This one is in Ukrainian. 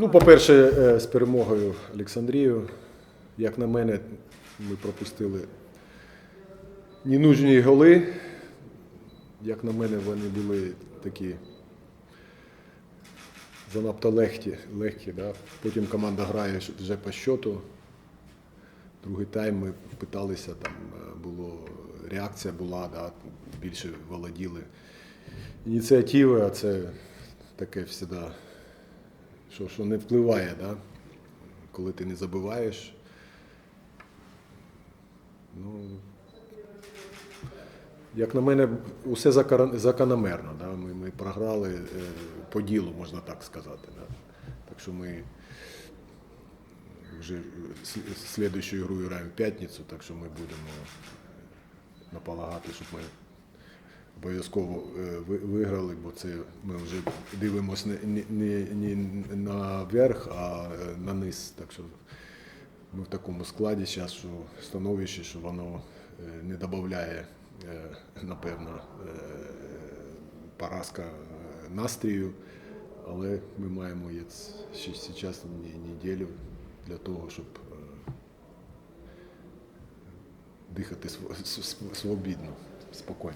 Ну, по-перше, е, з перемогою Олександрію. Як на мене, ми пропустили ненужні голи. Як на мене, вони були такі занадто легкі. легкі да? Потім команда грає вже по щоту. Другий тайм ми питалися, там е, було реакція була, да? більше володіли. Ініціативи, а це таке завжди що, що не впливає, да? коли ти не забиваєш. Ну, як на мене, усе закономерно. Да? Ми, ми програли е, по ділу, можна так сказати. Да? Так що ми вже с- слідуючу гру граємо в п'ятницю, так що ми будемо наполагати, щоб ми обов'язково е, виграли, бо це ми вже дивимося не, не, не, наверх, а е, на низ. Так що ми в такому складі зараз, що становище, що воно е, не додає, напевно, поразка настрію. Але ми маємо ще зараз неділю для того, щоб дихати свобідно, спокійно.